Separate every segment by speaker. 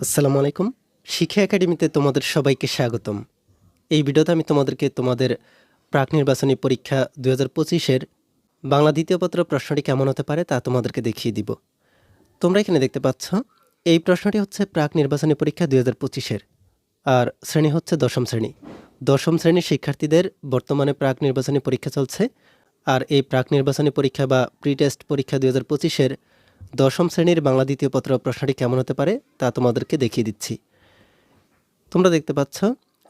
Speaker 1: আসসালামু আলাইকুম। শিক্ষা একাডেমিতে তোমাদের সবাইকে স্বাগতম। এই ভিডিওতে আমি তোমাদেরকে তোমাদের প্রাক নির্বাচনী পরীক্ষা দু হাজার পঁচিশের বাংলা দ্বিতীয় পত্র প্রশ্নটি কেমন হতে পারে তা তোমাদেরকে দেখিয়ে দিব। তোমরা এখানে দেখতে পাচ্ছ, এই প্রশ্নটি হচ্ছে প্রাক নির্বাচনী পরীক্ষা দুই হাজার পঁচিশের, আর শ্রেণি হচ্ছে দশম শ্রেণি। দশম শ্রেণির শিক্ষার্থীদের বর্তমানে প্রাক নির্বাচনী পরীক্ষা চলছে, আর এই প্রাক নির্বাচনী পরীক্ষা বা প্রি টেস্ট পরীক্ষা দুই হাজার পঁচিশের দশম শ্রেণির বাংলা দ্বিতীয় পত্র প্রশ্নটি কেমন হতে পারে তা তোমাদেরকে দেখিয়ে দিচ্ছি। তোমরা দেখতে পাচ্ছ,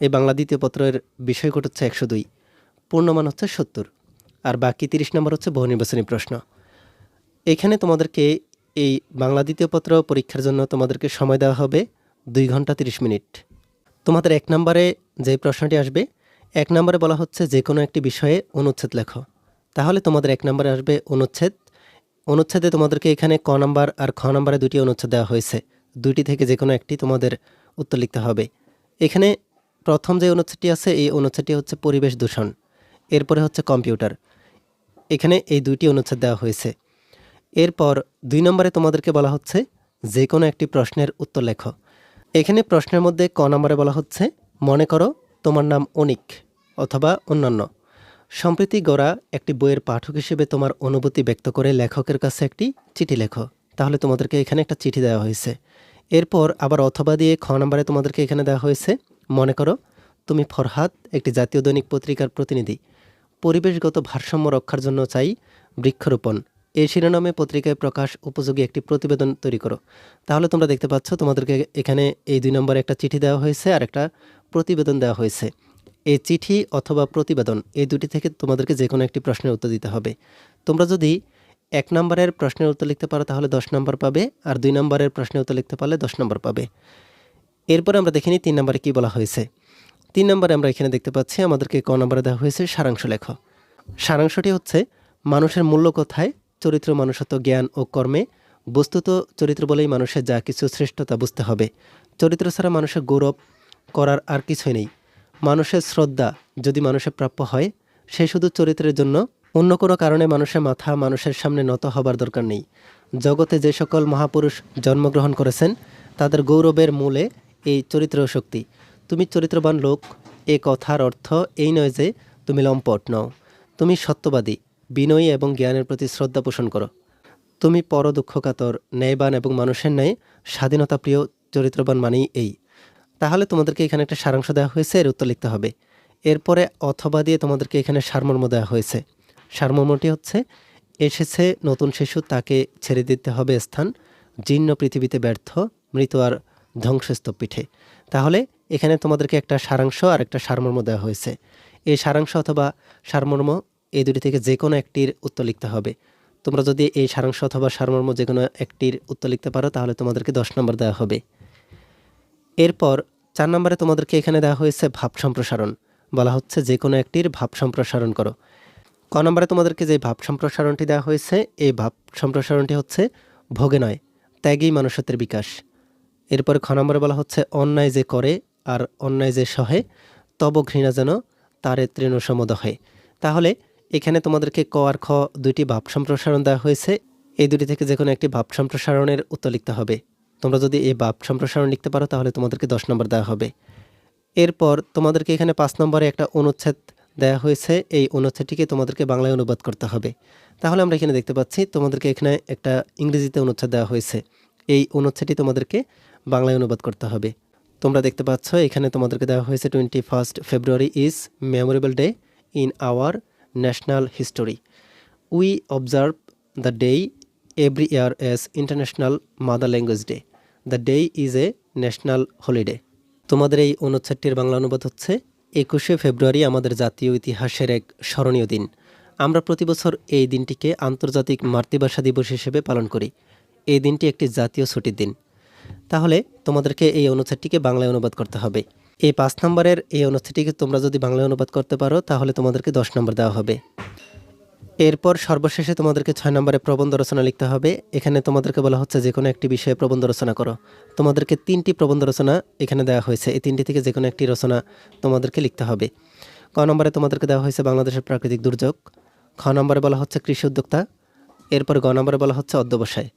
Speaker 1: এই বাংলা দ্বিতীয় পত্রের বিষয়কোট হচ্ছে একশো দুই, পূর্ণমান হচ্ছে সত্তর, আর বাকি তিরিশ নম্বর হচ্ছে বহু নির্বাচনী প্রশ্ন। এখানে তোমাদেরকে এই বাংলা দ্বিতীয় পত্র পরীক্ষার জন্য তোমাদেরকে সময় দেওয়া হবে দুই ঘণ্টা তিরিশ মিনিট। তোমাদের এক নম্বরে যে প্রশ্নটি আসবে, এক নম্বরে বলা হচ্ছে যে কোনো একটি বিষয়ে অনুচ্ছেদ লেখো। তাহলে তোমাদের এক নম্বরে আসবে অনুচ্ছেদ অনুচ্ছেদে তোমাদেরকে এখানে ক নাম্বার আর খ নাম্বারে দুটি অনুচ্ছেদ দেওয়া হয়েছে। দুইটি থেকে যে কোনো একটি তোমাদের উত্তর লিখতে হবে। এখানে প্রথম যে অনুচ্ছেদটি আছে, এই অনুচ্ছেদটি হচ্ছে পরিবেশ দূষণ। এরপরে হচ্ছে কম্পিউটার। এখানে এই দুইটি অনুচ্ছেদ দেওয়া হয়েছে। এরপর দুই নম্বরে তোমাদেরকে বলা হচ্ছে যে কোনো একটি প্রশ্নের উত্তর লেখো। এখানে প্রশ্নের মধ্যে ক নম্বরে বলা হচ্ছে, মনে করো তোমার নাম অনিক অথবা অন্যান্য। সম্প্রতি গড়া একটি বইয়ের পাঠক হিসেবে তোমার অনুভূতি ব্যক্ত করে লেখকের কাছে একটি চিঠি লেখো। তাহলে তোমাদেরকে এখানে একটা চিঠি দেওয়া হয়েছে। এরপর আবার অথবা দিয়ে খ নম্বরে তোমাদেরকে এখানে দেওয়া হয়েছে, মনে করো, তুমি ফরহাদ, একটি জাতীয় দৈনিক পত্রিকার প্রতিনিধি। পরিবেশগত ভারসাম্য রক্ষার জন্য চাই বৃক্ষরোপণ। এই শিরোনামে পত্রিকায় প্রকাশ উপযোগী একটি প্রতিবেদন তৈরি করো। তাহলে তোমরা দেখতে পাচ্ছ তোমাদেরকে এখানে এই দুই নম্বরে একটা চিঠি দেওয়া হয়েছে আর একটা প্রতিবেদন দেওয়া হয়েছে। এই চিঠি অথবা প্রতিবেদন, এই দুটি থেকে তোমাদেরকে যে কোনো একটি প্রশ্নের উত্তর দিতে হবে। তোমরা যদি এক নম্বরের প্রশ্নের উত্তর লিখতে পারো, তাহলে দশ নম্বর পাবে, আর দুই নম্বরের প্রশ্নের উত্তর লিখতে পারলে দশ নম্বর পাবে। এরপরে আমরা দেখিনি তিন নম্বরে কি বলা হয়েছে। তিন নম্বরে আমরা এখানে দেখতে পাচ্ছি, আমাদেরকে ক নম্বরে দেওয়া হয়েছে, সারাংশ লেখ। সারাংশটি হচ্ছে, মানুষের মূল্য কোথায়? চরিত্র, মানুষত্ব, জ্ঞান ও কর্মে। বস্তুত চরিত্র বলেই মানুষের যা কিছু শ্রেষ্ঠতা বুঝতে হবে। চরিত্র ছাড়া মানুষের গৌরব করার আর কিছুই নেই। মানুষের শ্রদ্ধা যদি মানুষের প্রাপ্য হয়, সে শুধু চরিত্রের জন্য। অন্য কোনো কারণে মানুষের মাথা মানুষের সামনে নত হবার দরকার নেই। জগতে যে সকল মহাপুরুষ জন্মগ্রহণ করেছেন, তাদের গৌরবের মূলে এই চরিত্র শক্তি। তুমি চরিত্রবান লোক, এ কথার অর্থ এই নয় যে তুমি লম্পট নও। তুমি সত্যবাদী, বিনয়ী এবং জ্ঞানের প্রতি শ্রদ্ধা পোষণ করো। তুমি পর দুঃখকাতর ন্যায়বান এবং মানুষের ন্যায় স্বাধীনতা প্রিয় চরিত্রবান মানেই এই। তাহলে তোমাদেরকে এখানে একটা সারাংশ দেওয়া হয়েছে, এর উত্তর লিখতে হবে। এরপরে অথবা দিয়ে তোমাদেরকে এখানে সারমর্ম দেওয়া হয়েছে। সারমর্মটি হচ্ছে, এসেছে নতুন শিশু, তাকে ছেড়ে দিতে হবে স্থান, জীর্ণ পৃথিবীতে ব্যর্থ, মৃত আর ধ্বংসস্তূপ পিঠে। তাহলে এখানে তোমাদেরকে একটা সারাংশ আর একটা সারমর্ম দেওয়া হয়েছে। এই সারাংশ অথবা সারমর্ম এই দুটি থেকে যে কোনো একটির উত্তর লিখতে হবে। তোমরা যদি এই সারাংশ অথবা সারমর্ম যে কোনো একটির উত্তর লিখতে পারো, তাহলে তোমাদেরকে দশ নম্বর দেওয়া হবে। এরপর চার নম্বরে তোমাদেরকে এখানে দেওয়া হয়েছে ভাব সম্প্রসারণ। বলা হচ্ছে যে কোনো একটির ভাব সম্প্রসারণ করো। ক নম্বরে তোমাদেরকে যে ভাব সম্প্রসারণটি দেওয়া হয়েছে, এই ভাব সম্প্রসারণটি হচ্ছে ভোগে নয় ত্যাগেই মানুষত্বের বিকাশ। এরপরে খ নম্বরে বলা হচ্ছে অন্যায় যে করে আর অন্যায় যে সহে, তব ঘৃণা যেন তারে তৃণসমদ হয় তাহলে এখানে তোমাদেরকে ক আর খ দুইটি ভাব সম্প্রসারণ দেওয়া হয়েছে। এই দুটি থেকে যে কোনো একটি ভাব সম্প্রসারণের উত্তর লিখতে হবে। তোমরা যদি এই বাপ সম্প্রসারণ লিখতে পারো, তাহলে তোমাদেরকে দশ নম্বর দেওয়া হবে। এরপর তোমাদেরকে এখানে পাঁচ নম্বরে একটা অনুচ্ছেদ দেওয়া হয়েছে। এই অনুচ্ছেদটিকে তোমাদেরকে বাংলায় অনুবাদ করতে হবে। তাহলে আমরা এখানে দেখতে পাচ্ছি, তোমাদেরকে এখানে একটা ইংরেজিতে অনুচ্ছেদ দেওয়া হয়েছে। এই অনুচ্ছেদটি তোমাদেরকে বাংলায় অনুবাদ করতে হবে। তোমরা দেখতে পাচ্ছ, এখানে তোমাদেরকে দেওয়া হয়েছে twenty first February is memorable day in our national history we observe the day every year as international mother language day the day is a national holiday তোমাদের এই অনুচ্ছেদটির বাংলা অনুবাদ হচ্ছে একুশে ফেব্রুয়ারি আমাদের জাতীয় ইতিহাসের এক স্মরণীয় দিন। আমরা প্রতি বছর এই দিনটিকে আন্তর্জাতিক মাতৃভাষা দিবস হিসেবে পালন করি। এই দিনটি একটি জাতীয় ছুটির দিন। তাহলে তোমাদেরকে এই অনুচ্ছেদটিকে বাংলায় অনুবাদ করতে হবে। এই পাঁচ নম্বরের এই অনুচ্ছেদটিকে তোমরা যদি বাংলায় অনুবাদ করতে পারো, তাহলে তোমাদেরকে দশ নম্বর দেওয়া হবে। এরপর সর্বশেষে তোমাদেরকে ছয় নম্বরে প্রবন্ধ রচনা লিখতে হবে। এখানে তোমাদেরকে বলা হচ্ছে যে কোনো একটি বিষয়ে প্রবন্ধ রচনা করো। তোমাদেরকে তিনটি প্রবন্ধ রচনা এখানে দেওয়া হয়েছে। এই তিনটি থেকে যে কোনো একটি রচনা তোমাদেরকে লিখতে হবে। ক নম্বরে তোমাদেরকে দেওয়া হয়েছে বাংলাদেশের প্রাকৃতিক দুর্যোগ। খ নম্বরে বলা হচ্ছে কৃষি উদ্যোক্তা। এরপর গ নম্বরে বলা হচ্ছে অধ্যবসায়।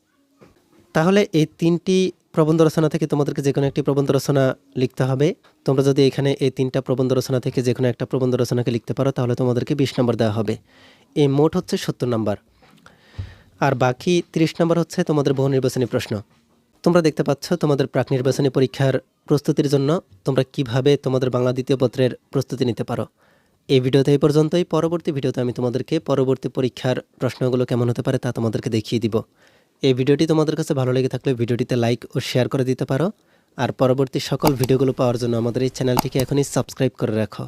Speaker 1: তাহলে এই তিনটি প্রবন্ধ রচনা থেকে তোমাদেরকে যে কোনো একটি প্রবন্ধ রচনা লিখতে হবে। তোমরা যদি এখানে এই তিনটা প্রবন্ধ রচনা থেকে যে কোনো একটা প্রবন্ধ রচনাকে লিখতে পারো, তাহলে তোমাদেরকে বিশ নম্বর দেওয়া হবে। এই মোট হচ্ছে সত্তর নম্বর। আর বাকি তিরিশ নম্বর হচ্ছে তোমাদের বহু নির্বাচনী প্রশ্ন। তোমরা দেখতে পাচ্ছ তোমাদের প্রাক নির্বাচনী পরীক্ষার প্রস্তুতির জন্য তোমরা কীভাবে তোমাদের বাংলা দ্বিতীয় পত্রের প্রস্তুতি নিতে পারো। এই ভিডিওতে এই পর্যন্তই। পরবর্তী ভিডিওতে আমি তোমাদেরকে পরবর্তী পরীক্ষার প্রশ্নগুলো কেমন হতে পারে তা তোমাদেরকে দেখিয়ে দিব। এই ভিডিওটি তোমাদের কাছে ভালো লেগে থাকলে ভিডিওটিতে লাইক ও শেয়ার করে দিতে পারো। আর পরবর্তী সকল ভিডিওগুলো পাওয়ার জন্য আমাদের এই চ্যানেলটিকে এখনই সাবস্ক্রাইব করে রাখো।